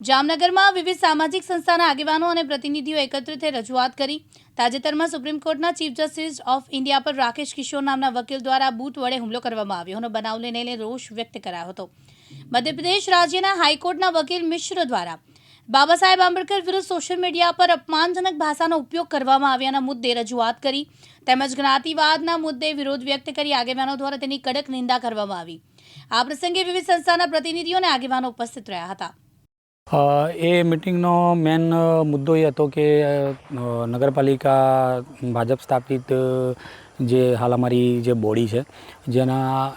જામનગરમાં વિવિધ સામાજિક સંસ્થાના આગેવાનો અને પ્રતિનિધિઓ એકત્રિત થઈ રજૂઆત કરી. તાજેતરમાં સુપ્રીમ કોર્ટના ચીફ જસ્ટિસ ઓફ ઇન્ડિયા પર રાકેશ કિશોર નામના વકીલ દ્વારા બૂટ વડે હુમલો કરવામાં આવ્યો હતો બનાવને લઈને રોષ વ્યક્ત કરાયો હતો. મધ્યપ્રદેશ રાજ્યના હાઈકોર્ટના વકીલ મિશ્ર દ્વારા બાબા સાહેબ આંબેડકર વિરુદ્ધ સોશિયલ મીડિયા પર અપમાનજનક ભાષાનો ઉપયોગ કરવામાં આવ્યાના મુદ્દે રજૂઆત કરી. તેમજ જ્ઞાતિવાદના મુદ્દે વિરોધ વ્યક્ત કરી આગેવાનો દ્વારા તેની કડક નિંદા કરવામાં આવી. આ પ્રસંગે વિવિધ સંસ્થાના પ્રતિનિધિઓ અને આગેવાનો ઉપસ્થિત રહ્યા હતા. એ મિટિંગનો મેન મુદ્દો એ હતો કે નગરપાલિકા ભાજપ સ્થાપિત જે હાલ અમારી જે બોડી છે, જેના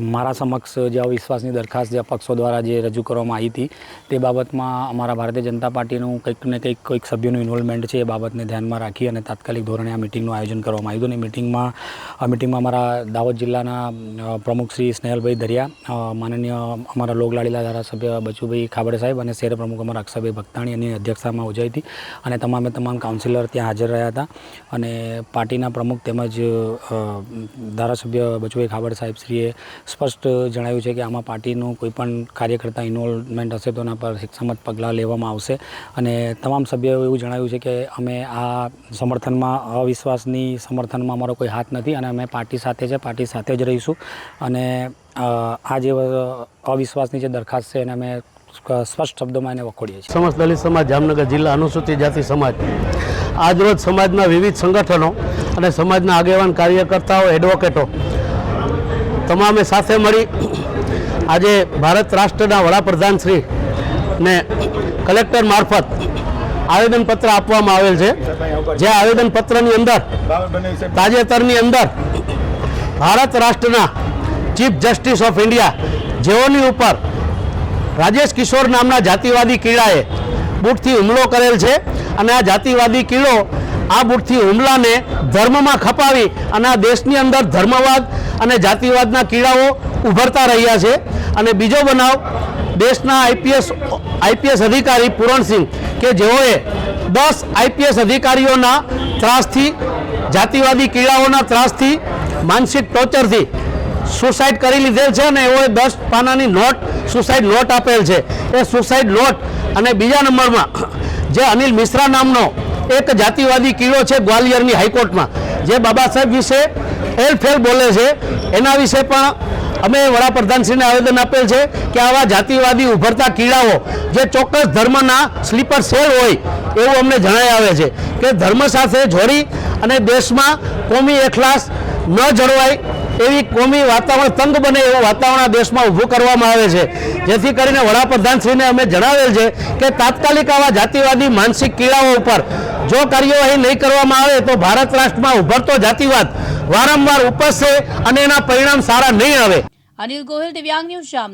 મારા સમક્ષ જે અવિશ્વાસની દરખાસ્ત જે પક્ષો દ્વારા જે રજૂ કરવામાં આવી હતી, તે બાબતમાં અમારા ભારતીય જનતા પાર્ટીનું કંઈક ને કંઈક, કોઈક સભ્યોનું ઇન્વોલ્વમેન્ટ છે એ બાબતને ધ્યાનમાં રાખી અને તાત્કાલિક ધોરણે આ મિટિંગનું આયોજન કરવામાં આવ્યું હતું અને મિટિંગમાં આ મિટિંગમાં અમારા દાહોદ જિલ્લાના પ્રમુખ શ્રી સ્નેહલભાઈ દરિયા માનનીય અમારા લોકલાડીલા ધારાસભ્ય બચુભાઈ ખાબડે સાહેબ અને શહેર પ્રમુખ અમારા અક્ષયભાઈ ભક્તાણીની અધ્યક્ષતામાં યોજાઈ હતી અને તમામે તમામ કાઉન્સિલર ત્યાં હાજર રહ્યા હતા અને પાર્ટીના પ્રમુખ તેમજ અ, ધારાસભ્ય બચુભાઈ ખાબડ સાહેબ શ્રીએ સ્પષ્ટ જણાવ્યું છે કે આમાં પાર્ટીનું કોઈ પણ કાર્યકર્તા ઇન્વોલ્વમેન્ટ હશે તો એના પર શિક્ષામત પગલાં લેવામાં આવશે. અને તમામ સભ્યોએ એવું જણાવ્યું છે કે અમે આ સમર્થનમાં અવિશ્વાસની સમર્થનમાં અમારો કોઈ હાથ નથી અને અમે પાર્ટી સાથે છે પાર્ટી સાથે જ રહીશું. અને આ જે અવિશ્વાસની જે દરખાસ્ત છે એને અમે સ્પષ્ટ શબ્દોમાં એને વખોડીએ છીએ. સમસ્ત દલિત સમાજ, જામનગર જિલ્લા અનુસૂચિત જાતિ સમાજ. આજરોજ સમાજના વિવિધ સંગઠનો અને સમાજના આગેવાન કાર્યકર્તાઓ એડવોકેટો તમામે સાથે મળી આજે ભારત રાષ્ટ્રના વડાપ્રધાન શ્રી કલેક્ટર મારફત આવેદનપત્ર આપવામાં આવેલ છે. જે આવેદનપત્રની અંદર, તાજેતરની અંદર ભારત રાષ્ટ્રના ચીફ જસ્ટિસ ઓફ ઇન્ડિયા જેઓની ઉપર રાજેશ કિશોર નામના જાતિવાદી કીડાએ બૂટથી હુમલો કરેલ છે અને આ જાતિવાદી કીડો આ બૂટથી હુમલાને ધર્મમાં ખપાવી અને આ દેશની અંદર ધર્મવાદ અને જાતિવાદના કીડાઓ ઉભરતા રહ્યા છે. અને બીજો બનાવ, દેશના આઈપીએસ આઈપીએસ અધિકારી પૂરણસિંહ કે જેઓએ દસ આઈપીએસ અધિકારીઓના ત્રાસથી, જાતિવાદી કીડાઓના ત્રાસથી માનસિક ટોર્ચરથી સુસાઇડ કરી લીધેલ છે અને એઓએ દસ પાનાની નોટ સુસાઇડ નોટ આપેલ છે. એ સુસાઇડ નોટ અને બીજા નંબરમાં જે અનિલ મિશ્રા નામનો એક જાતિવાદી કીડો છે ગ્વાલિયરની હાઈકોર્ટમાં. જે બાબા સાહેબ વિશે એલફેલ બોલે છે. એના વિશે પણ અમે વડાપ્રધાનશ્રીને આવેદન આપેલ છે કે આવા જાતિવાદી ઉભરતા કીડાઓ જે ચોક્કસ ધર્મના સ્લીપર સેલ હોય એવું અમને જણાઈ આવે છે કે ધર્મ સાથે જોડી અને દેશમાં કોમી એખલાસ ન જળવાય એવી કોમી વાતાવરણ, તંગ બને એવું વાતાવરણ આ દેશમાં ઊભું કરવામાં આવે છે. જેથી કરીને વડાપ્રધાનશ્રીને અમે જણાવેલ છે કે તાત્કાલિક આવા જાતિવાદી માનસિક કીડાઓ ઉપર જો કાર્યવાહી નહીં કરવામાં આવે તો ભારત રાષ્ટ્રમાં ઉભરતો જાતિવાદ વારંવાર ઉપસશે અને એના પરિણામ સારા નહીં આવે. અનિલ ગોહિલ, દિવ્યાંગ ન્યૂઝ, જામનગર.